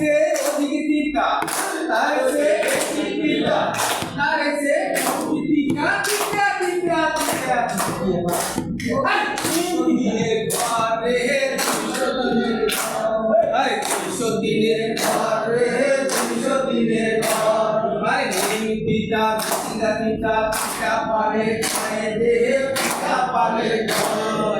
চেয়ে অধিক তিনটা তার বেশি তিনটা তার বেশি তিনটা তিনটা তিনটা তিনটা আর তিন দিনের ঘরে আরে দুশো দিনের ঘরে দুশো দিনের ঘর আরে পিতা পিতা পিতা পিতা পারে খায় দে পিতা পারে ঘর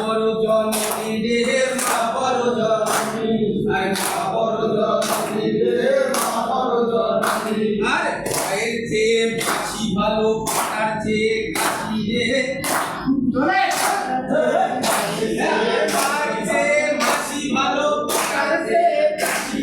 বড় জননী রে বড় জননী। আর মা জননী রে মা জননী। আর ভাইয়ের চেয়ে বাসি ভালো পাটার চেয়ে কাশি রে। ধরে। ভাইয়ের চেয়ে মাসি ভালো পাটার চেয়ে কাশি